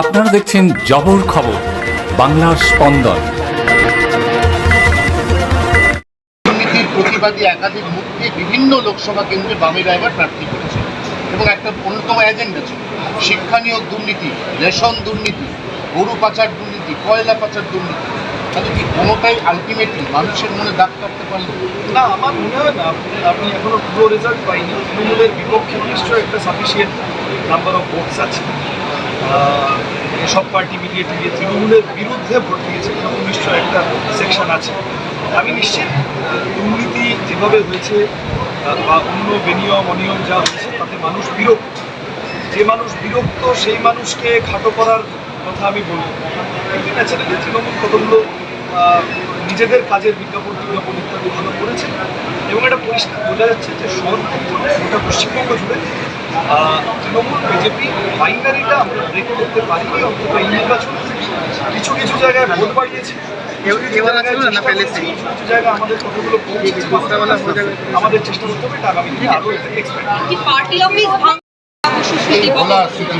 আপনারা দেখছেন জবর খবর বাংলার স্পন্দন। দুর্নীতির প্রতিবাদী একাধিক মুখে বিভিন্ন লোকসভা কেন্দ্রে বামেরা এবার প্রার্থী করেছে এবং একটা অন্যতম এজেন্ডা ছিল। শিক্ষা নিয়োগ দুর্নীতি রেশন দুর্নীতি গরু পাচার দুর্নীতি কয়লা পাচার দুর্নীতি। তাহলে কি কোনোটাই আলটিমেটলি মানুষের মনে দাগ কাটতে পারল? না আমার মনে হয় না। আপনি এখনও পুরো রেজাল্ট পাইনি। তৃণমূলের বিপক্ষে নিশ্চয়ই একটা সাফিসিয়েন্ট নাম্বার অফ ভোটস আছে। সব পার্টি মিলিয়ে টিলিয়ে তৃণমূলের বিরুদ্ধে ভোট দিয়েছে, এরকম নিশ্চয়ই একটা সেকশন আছে। আমি নিশ্চিত দুর্নীতি যেভাবে হয়েছে বা অন্য বেনিয়ম, অনিয়ম যা হয়েছে, তাতে মানুষ বিরক্ত। যে মানুষ বিরক্ত, সেই মানুষকে খাটো করার কথা আমি বলব কিন্তু ন্যাচারালি তৃণমূল কতগুলো নিজেদের কাজের বিজ্ঞাপন বিজ্ঞাপন ইত্যাদি ভালো করেছে। এবং এটা পরিষ্কার বোঝা যাচ্ছে যে সর্বত্র গোটা পশ্চিমবঙ্গ জুড়ে তৃণমূল বিজেপি বাইনারিটা আমরা ব্রেক করতে পারিনি অন্তত এই নির্বাচনে। কিছু কিছু জায়গায় ভোট বাড়িয়েছে আমাদের চেষ্টা করতে হবে আগামী দিনে আরও এক্সপেক্ট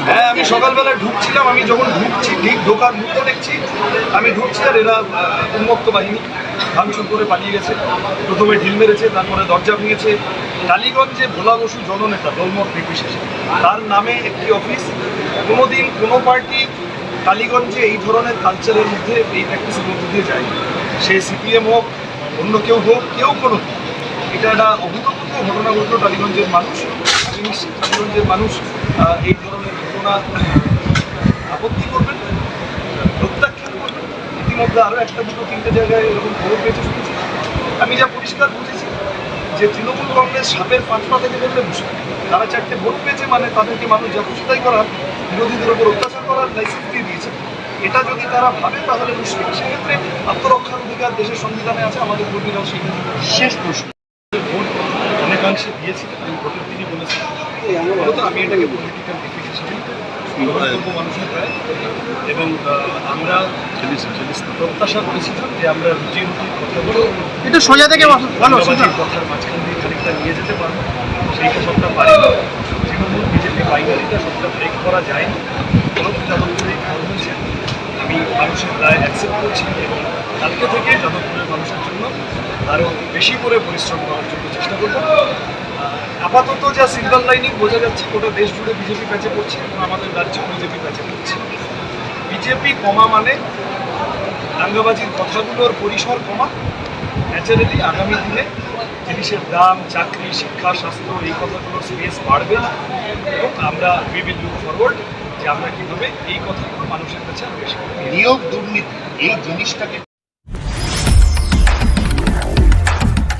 হ্যাঁ আমি সকালবেলা ঢুকছিলাম আমি যখন ঢুকছি ঠিক ঢোকার মুহূর্তে দেখছি আমি ঢুকছি আর এরা আহ, উন্মত্ত বাহিনী ভাঙচুর করে পালিয়ে গেছে। প্রথমে ঢিল মেরেছে তারপরে দরজা ভেঙেছে। টালিগঞ্জে ভোলা বসু জননেতা দলমত নির্বিশেষে। তার নামে একটি অফিস কোনোদিন কোনো পার্টি টালিগঞ্জে এই ধরনের কালচারের মধ্যে এই প্র্যাকটিসের মধ্যে দিয়ে যায় সে সিপিএম হোক অন্য কেউ হোক কেউ কোনো। এটা একটা অভূতপূর্ব ঘটনা ঘটল টালিগঞ্জের মানুষ। আমি নিশ্চিত টালিগঞ্জের মানুষ এই ধরনের ঘটনা আপত্তি করবেন? প্রত্যাখ্যান করবেন? ইতিমধ্যে আরও একটা দুটো তিনটে জায়গায় এরকম খবর পেয়েছে শুনেছি। আমি যা পরিষ্কার বুঝেছি যে তৃণমূল কংগ্রেস সাপের পাঁচ পা থেকে বললে মুশকিল তারা চারটে ভোট পেয়েছে মানে তাদেরকে মানুষ যা খুশি তাই করার বিরোধীদের উপর অত্যাচার করার লাইসেন্স দিয়ে দিয়েছে। এটা যদি তারা ভাবে তাহলে মুশকিল সেক্ষেত্রে আত্মরক্ষার অধিকার দেশের সংবিধানে আছে আমাদের কর্মীরাও সেই শেষ প্রশ্ন। ভোট অনেকাংশে দিয়েছিলেন আমি ভোটের দিনই বলেছিলাম মূলত আমি এটাকে পলিটিক্যাল ডিফিকেশন করব মানুষের রায় এবং আমরা প্রত্যাশা করেছিলাম যে আমরা কথাগুলো একটু সোজা থেকে বলো কথার মাঝখান দিয়ে খানিকটা নিয়ে যেতে পারব সেইটা সবটা পারি না তৃণমূল বিজেপি বাইনারিটা সবটা ব্রেক করা যায়নি তরফ যাদবপুরে ফল হয়েছে আমি মানুষের রায় অ্যাকসেপ্ট করছি। এবং কালকে থেকে যাদবপুরের মানুষের জন্য আরও বেশি করে পরিশ্রম করার জন্য চেষ্টা করব। আপাতত যা সিলভার লাইনিং বোঝা যাচ্ছে, গোটা দেশ জুড়ে বিজেপি প্যাচে পড়ছে এবং আমাদের রাজ্যেও বিজেপি প্যাচে পড়ছে। বিজেপি কমা মানে দাঙ্গাবাজির কথাগুলোর পরিসর কমা। ন্যাচারালি আগামী দিনে জিনিসের দাম, চাকরি, শিক্ষা, স্বাস্থ্য এই কথাগুলোর স্পেস বাড়বে এবং আমরা উই উইল লুক ফরওয়ার্ড যে আমরা কীভাবে এই কথাগুলো মানুষের কাছে। নিয়োগ দুর্নীতি এই জিনিসটাকে